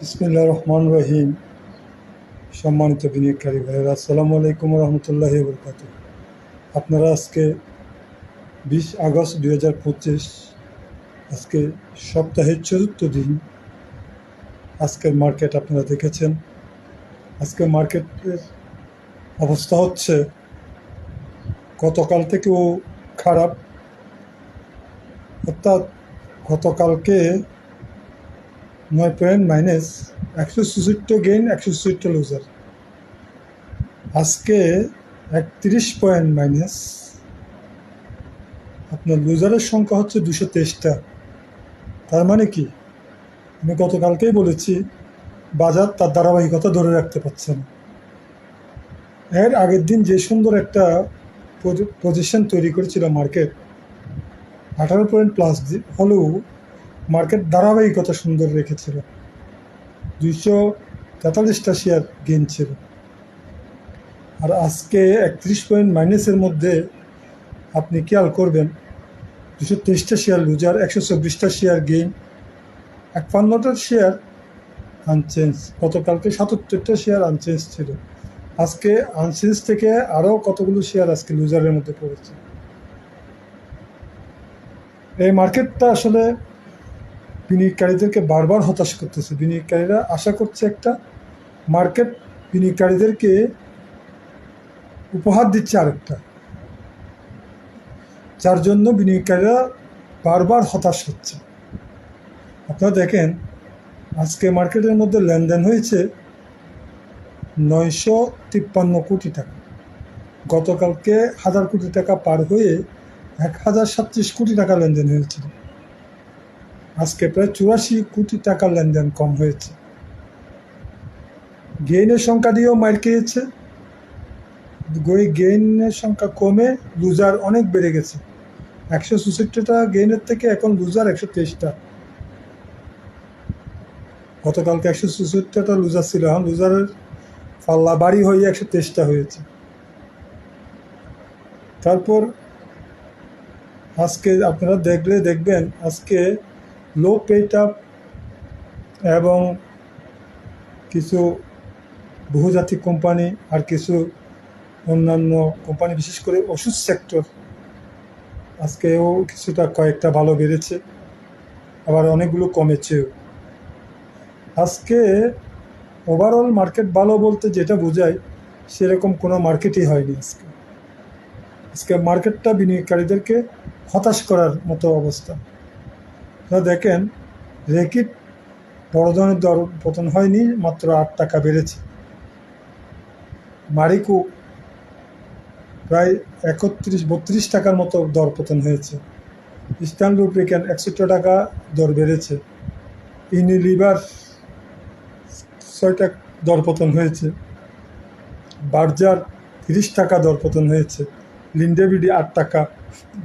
বিসমিল্লা রহমান রহিম। সম্মানিত বিনিয়োগকারী ভাইয়েরা, আসসালামু আলাইকুম রহমতুল্লাহি বরকাত আপনারা আজকে বিশ আগস্ট দুই হাজার পঁচিশ, আজকে সপ্তাহের চতুর্থ দিন। আজকের মার্কেট আপনারা দেখেছেন। আজকে মার্কেটের অবস্থা হচ্ছে গতকাল থেকেও খারাপ। অর্থাৎ গতকালকে নয় পয়েন্ট মাইনাস একশো চৌষট্টি গেইন একশো চৌষট্টি লুজার আজকে একত্রিশ পয়েন্ট মাইনাস আপনার লুজারের সংখ্যা হচ্ছে দুশো তেইশটা। তার মানে কি? আমি গতকালকেই বলেছি, বাজার তার ধারাবাহিকতা ধরে রাখতে পারছে না। এর আগের দিন যে সুন্দর একটা পজিশন তৈরি করেছিল মার্কেট আঠারো পয়েন্ট প্লাস হলেও মার্কেট ধারাবাহিকতা সুন্দর রেখেছিল। দুইশো তেতাল্লিশটা শেয়ার গেইন ছিল। আর আজকে একত্রিশ পয়েন্ট মাইনাসের মধ্যে আপনি খেয়াল করবেন দুশো তেইশটা শেয়ার লুজার একশো চব্বিশটা শেয়ার গেইন একান্নটা শেয়ার আনচেঞ্জ গতকালকে সাতাত্তরটা শেয়ার আনচেঞ্জ ছিল। আজকে আনচেঞ্জ থেকে আরও কতগুলো শেয়ার আজকে লুজারের মধ্যে পড়েছে। এই মার্কেটটা আসলে বিনিয়োগকারীদেরকে বারবার হতাশ করতেছে। বিনিয়োগকারীরা আশা করছে একটা মার্কেট বিনিয়োগকারীদেরকে উপহার দিচ্ছে আরেকটা। যার জন্য বিনিয়োগকারীরা বারবার হতাশ হচ্ছে। আপনারা দেখেন, আজকে মার্কেটের মধ্যে লেনদেন হয়েছে নয়শো তিপ্পান্ন কোটি টাকা। গতকালকে হাজার কোটি টাকা পার হয়ে এক হাজার সাতত্রিশ কোটি টাকা লেনদেন হয়েছিল। আজকে প্রায় চুরাশি কোটি টাকা লেনদেন কম হয়েছে। গেইনের সংখ্যা দিয়েও মার খেয়েছে। গেইনের সংখ্যা কমে লুজার অনেক বেড়ে গেছে। একশো চৌষট্টিটা গেইনের থেকে এখন লুজার একশো তেইশটা গতকালকে একশো চৌষট্টিটা লুজার ছিল, এখন লুজারের পাল্লা বাড়ি হয়ে একশো তেইশটা হয়েছে। তারপর আজকে আপনারা দেখলে দেখবেন, আজকে লো পেট এবং কিছু বহুজাতিক কোম্পানি আর কিছু অন্যান্য কোম্পানি, বিশেষ করে ওষুধ সেক্টর আজকেও কিছুটা কয়েকটা ভালো বেড়েছে, আবার অনেকগুলো কমেছেও। আজকে ওভারঅল মার্কেট ভালো বলতে যেটা বোঝায়, সেরকম কোনো মার্কেটই হয়নি আজকে। আজকে মার্কেটটা বিনিয়োগকারীদেরকে হতাশ করার মতো অবস্থা। দেখেন রেকিট বড় ধরনের দর পতন হয়নি, মাত্র আট টাকা বেড়েছে। মারিকু প্রায় একত্রিশ, বত্রিশ টাকার মতো দর পতন হয়েছে। ইস্টার্ন লুপ্রিকেন একষট্টি টাকা দর বেড়েছে। ইউনিলিভার ছয়টা দর পতন হয়েছে। বার্জার তিরিশ টাকা দর পতন হয়েছে। লিন্ডেবিডি আট টাকা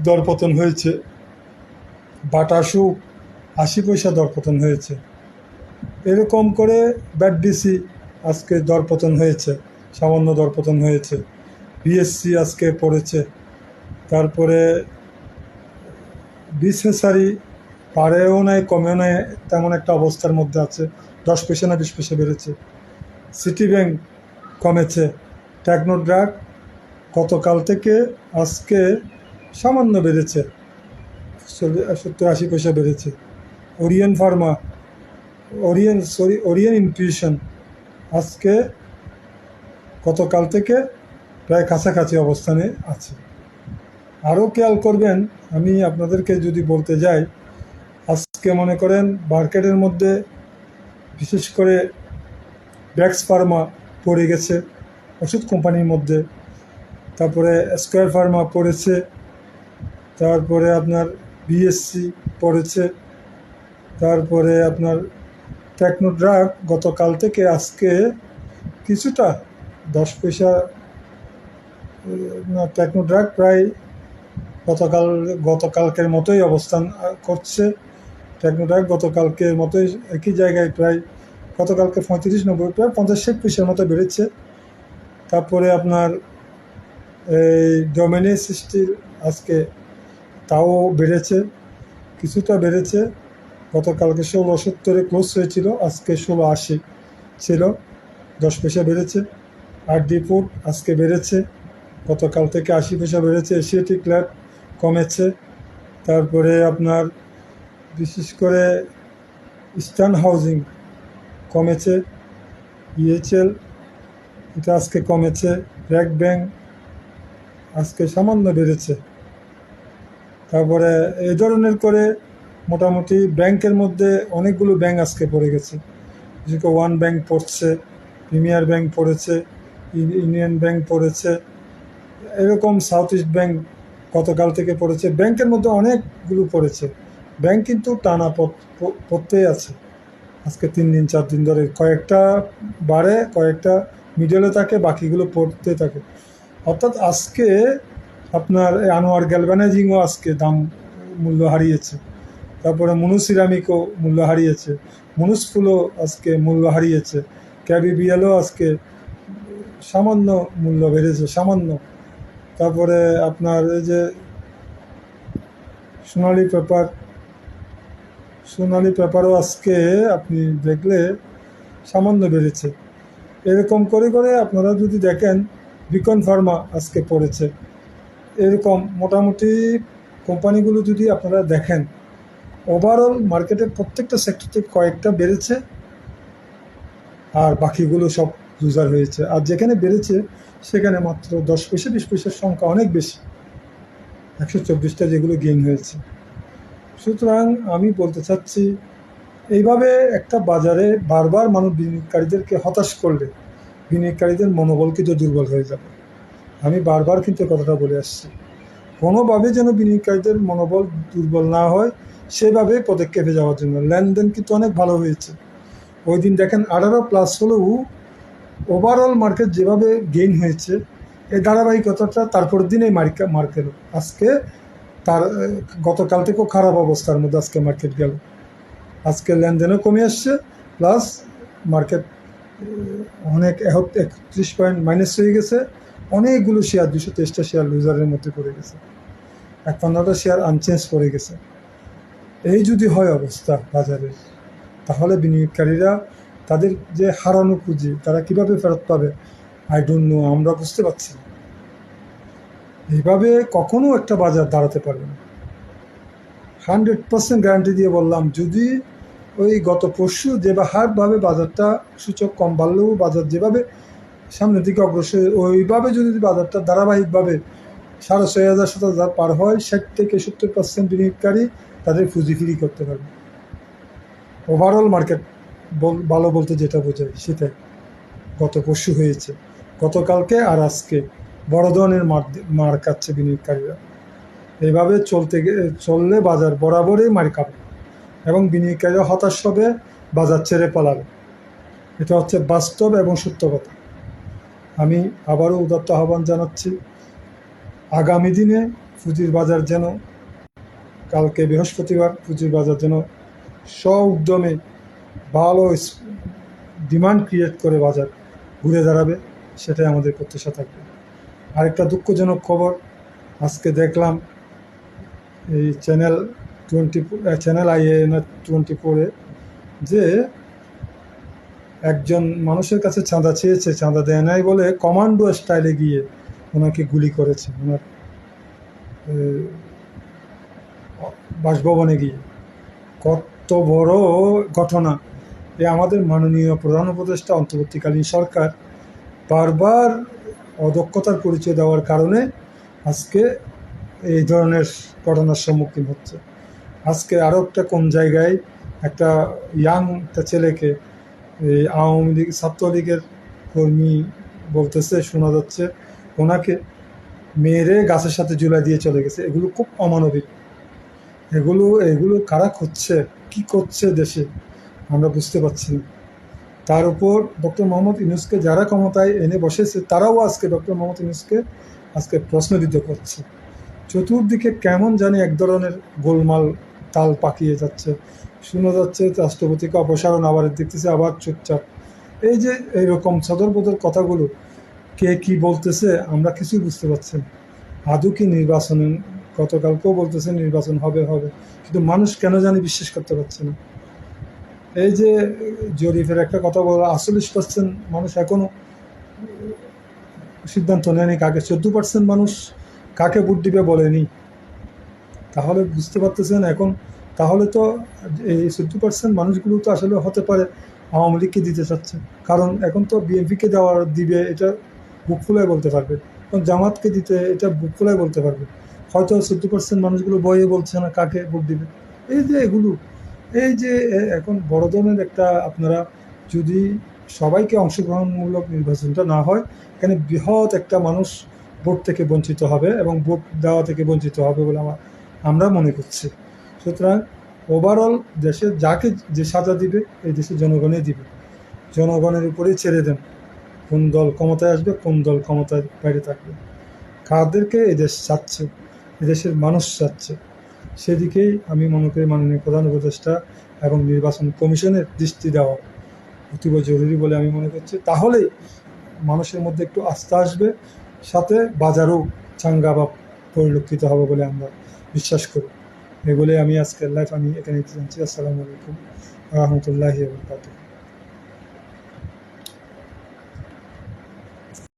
দর পতন হয়েছে। বাটাসু আশি পয়সা দরপতন হয়েছে। এরকম করে ব্যাট ডিসি আজকে দরপতন হয়েছে, সামান্য দরপতন হয়েছে। বিএসসি আজকে পড়েছে। তারপরে বিসেসারি পারেও নাই, কমেও নাই, তেমন একটা অবস্থার মধ্যে আছে। দশ পয়সা না বিশ পয়সা বেড়েছে। সিটি ব্যাংক কমেছে। টেকনো ড্রাগ গতকাল থেকে আজকে সামান্য বেড়েছে। সত্তর, আশি পয়সা বেড়েছে। Orion Pharma Orion sorry Orion Infusion আজকে গতকাল থেকে প্রায় কাছাকাছি অবস্থানে আছে। আরও খেয়াল করবেন, আমি আপনাদেরকে যদি বলতে যাই, আজকে মনে করেন মার্কেটের মধ্যে বিশেষ করে ব্যাক্স ফার্মা পড়ে গেছে, ওষুধ কোম্পানির মধ্যে। তারপরে স্কোয়ার ফার্মা পড়েছে, তারপরে আপনার বিএসসি পড়েছে তারপরে আপনার টেকনোড্রাগ গতকাল থেকে আজকে কিছুটা দশ পয়সা টেকনোড্রাগ প্রায় গতকাল, গতকালকের মতোই অবস্থান করছে। টেকনোড্রাগ গতকালকের মতোই একই জায়গায় প্রায় গতকালকে পঁয়ত্রিশ, নব্বই, প্রায় পঞ্চাশ, ষাট পয়সার মতো বেড়েছে। তারপরে আপনার এই ডোমিনিয়াস সৃষ্টির আজকে তাও বেড়েছে, কিছুটা বেড়েছে। গতকালকে ষোলো সত্তরে ক্লোজ হয়েছিল, আজকে ষোলো আশি ছিল, দশ পয়সা বেড়েছে। আর ডি ফুড আজকে বেড়েছে, গতকাল থেকে আশি পয়সা বেড়েছে এশিয়াটিক ল্যাব কমেছে। তারপরে আপনার বিশেষ করে ইস্টার্ন হাউজিং কমেছে ইএচএল এটা আজকে কমেছে ব্র্যাক ব্যাংক আজকে সামান্য বেড়েছে। তারপরে এই ধরনের করে মোটামুটি ব্যাংকের মধ্যে অনেকগুলো ব্যাংক আজকে পড়ে গেছে। করে ওয়ান ব্যাংক পড়ছে, প্রিমিয়ার ব্যাংক পড়েছে, ইউনিয়ন ব্যাংক পড়েছে, এরকম সাউথ ইস্ট ব্যাংক গতকাল থেকে পড়েছে। ব্যাংকের মধ্যে অনেকগুলো পড়েছে। ব্যাংক কিন্তু টানা পড়- পড়তেই আছে। আজকে তিন দিন, চার দিন ধরে কয়েকটা বাড়ে, কয়েকটা মিডলে থাকে, বাকিগুলো পড়তে থাকে। অর্থাৎ আজকে আপনার আনোয়ার গ্যালভানাইজিংও আজকে দাম মূল্য হারিয়েছে। তারপরে মনুসিরামিকও মূল্য হারিয়েছে। মনুসফুলও আজকে মূল্য হারিয়েছে। ক্যাবি বিএলও আজকে সামান্য মূল্য বেড়েছে, সামান্য। তারপরে আপনার এই যে সোনালি পেপার, সোনালি পেপারও আজকে আপনি দেখলে সামান্য বেড়েছে। এরকম করে করে আপনারা যদি দেখেন, বিকন ফার্মা আজকে পড়েছে। এরকম মোটামুটি কোম্পানিগুলো যদি আপনারা দেখেন ওভারঅল মার্কেটের প্রত্যেকটা সেক্টরতে কয়েকটা বেড়েছে, আর বাকিগুলো সব লুজার হয়েছে। আর যেখানে বেড়েছে, সেখানে মাত্র দশ পয়সা, বিশ পয়সার সংখ্যা অনেক বেশি। একশো চব্বিশটা যেগুলো গেইন হয়েছে। সুতরাং আমি বলতে চাচ্ছি, এইভাবে একটা বাজারে বারবার মানুষ বিনিয়োগকারীদেরকে হতাশ করলে বিনিয়োগকারীদের মনোবল কিন্তু দুর্বল হয়ে যাবে। আমি বারবার কিন্তু কথাটা বলে আসছি। কোনোভাবে যেন বিনিয়োগকারীদের মনোবল দুর্বল না হয় সেভাবে পদক্ষেপে যাওয়ার জন্য। লেনদেন কিন্তু অনেক ভালো হয়েছে। ওই দিন দেখেন আঠারো প্লাস হলেও ওভারঅল মার্কেট যেভাবে গেইন হয়েছে, এই ধারাবাহিকতাটা তারপরের দিনেই মার্কেট মার্কেট আজকে তার, গতকাল থেকেও খারাপ অবস্থার মধ্যে আজকে মার্কেট গেল। আজকে লেনদেনও কমে আসছে প্লাস মার্কেট অনেক একত্রিশ পয়েন্ট মাইনাস হয়ে গেছে। অনেকগুলো শেয়ার দুশো তেইশটা শেয়ার লুজারের মধ্যে পড়ে গেছে। একান্নটা শেয়ার আনচেঞ্জ পড়ে গেছে। এই যদি হয় অবস্থা বাজারের তাহলে বিনিয়োগকারীরা তাদের যে হারানো পুঁজি, তারা কীভাবে ফেরত পাবে আই ডোন্ট নো আমরা বুঝতে পারছি না। এইভাবে কখনো একটা বাজার দাঁড়াতে পারবে না হান্ড্রেড পার্সেন্ট গ্যারান্টি দিয়ে বললাম, যদি ওই গত পরশু যে বা হারভাবে বাজারটা সূচক কম বাড়লেও বাজার যেভাবে সামনের দিকে অগ্রসর, ওইভাবে যদি বাজারটা ধারাবাহিকভাবে সাড়ে ছয় হাজার সাত হাজার পার হয়, ষাট থেকে সত্তর পার্সেন্ট বিনিয়োগকারী তাদের পুঁজি ফ্রি করতে পারবে। ওভারঅল মার্কেট ভালো বলতে যেটা বোঝায় সেটাই। গত পরশু হয়েছে, গতকালকে আর আজকে। বড় ধরনের মার মার খাচ্ছে বিনিয়োগকারীরা। এইভাবে চলতে চললে বাজার বরাবরই মার খাবে এবং বিনিয়োগকারীরা হতাশ হবে, বাজার ছেড়ে পালাবে। এটা হচ্ছে বাস্তব এবং সত্য কথা। আমি আবারও উদাত্ত আহ্বান জানাচ্ছি। আগামী দিনে পুঁজির বাজার যেন, কালকে বৃহস্পতিবার পুঁজির বাজার যেন স্ব উদ্যমে ভালো ডিমান্ড ক্রিয়েট করে বাজার ঘুরে দাঁড়াবে, সেটাই আমাদের প্রত্যাশা থাকবে। আরেকটা দুঃখজনক খবর, আজকে দেখলাম এই channel twenty channel IN twenty ফোরে যে একজন মানুষের কাছে চাঁদা চেয়েছে, চাঁদা দেয় নাই বলে কমান্ডো স্টাইলে গিয়ে ওনাকে গুলি করেছে। ওনার বাসভবনে গিয়ে। কত বড় ঘটনা। এ আমাদের মাননীয় প্রধান উপদেষ্টা, অন্তর্বর্তীকালীন সরকার, বারবার অদক্ষতার পরিচয় দেওয়ার কারণে আজকে এই ধরনের ঘটনার সম্মুখীন হচ্ছে। আজকে আরও একটা কোন জায়গায় একটা ইয়াং একটা ছেলেকে এই আওয়ামী লীগ, ছাত্রলীগের কর্মী বলতেছে, শোনা যাচ্ছে, ওনাকে মেরে গাছের সাথে ঝুলাই দিয়ে চলে গেছে। এগুলো খুব অমানবিক। এগুলো এগুলো কারা করছে কি করছে দেশে? আমরা বুঝতে পারছি না। তার উপর ডক্টর মোহাম্মদ ইউনুসকে যারা ক্ষমতায় এনে বসেছে, তারাও আজকে ডক্টর মোহাম্মদ ইউনুসকে আজকে প্রশ্নবিদ্ধ করছে। চতুর্দিকে কেমন জানি এক ধরনের গোলমাল, তাল পাকিয়ে যাচ্ছে। শোনা যাচ্ছে রাষ্ট্রপতিকে অপসারণ আবার দেখতেছে, আবার চুপচাপ। এই যে এইরকম সদর বদর কথাগুলো কে কি বলতেছে, আমরা কিছুই বুঝতে পারছি না। আদৌ কি নির্বাচন, গতকালকেও বলতেছে নির্বাচন হবে হবে। কিন্তু মানুষ কেন জানি বিশ্বাস করতে পারছে না। এই যে জরিফের একটা কথা বলা, আটচল্লিশ পার্সেন্ট মানুষ এখনও সিদ্ধান্ত নেয়নি কাকে। চোদ্দ পার্সেন্ট মানুষ কাকে ভোট দিবে বলেনি। তাহলে বুঝতে পারতেছেন এখন, তাহলে তো এই চোদ্দ পার্সেন্ট মানুষগুলো তো আসলে হতে পারে আওয়ামী লীগকে দিতে চাচ্ছে। কারণ এখন তো বিএনপিকে দেওয়ার দিবে, এটা বুক ফুলায় বলতে পারবে। এবং জামাতকে দিতে এটা বুক ফুলায় বলতে পারবে। হয়তো চোদ্দ পার্সেন্ট মানুষগুলো বয়ে বলছে না কাকে ভোট দিবে। এই যে এগুলো, এই যে এখন বড় ধরনের একটা আপনারা যদি সবাইকে অংশগ্রহণমূলক নির্বাচনটা না হয়, এখানে বৃহৎ একটা মানুষ ভোট থেকে বঞ্চিত হবে এবং ভোট দেওয়া থেকে বঞ্চিত হবে বলে আমার, আমরা মনে করছি। সুতরাং ওভারঅল দেশে যাকে যে সাজা দিবে, এই দেশের জনগণই দিবে। জনগণের উপরেই ছেড়ে দেন। কোন দল ক্ষমতায় আসবে, কোন দল ক্ষমতায় বাইরে থাকবে। কাদেরকে এই দেশ চাচ্ছে এদেশের মানুষ চাচ্ছে, সেদিকেই আমি মনে করি মাননীয় প্রধান উপদেষ্টা এবং নির্বাচন কমিশনের দৃষ্টি দেওয়া অতীব জরুরি বলে আমি মনে করছি। তাহলেই মানুষের মধ্যে একটু আস্থা আসবে, সাথে বাজারও চাঙ্গা বা পরিলক্ষিত হবে বলে আমরা বিশ্বাস করি। এই আমি আজকের লাইফ আমি এখানে জানছি আসসালামু আলাইকুম। রহমতুল্লাহি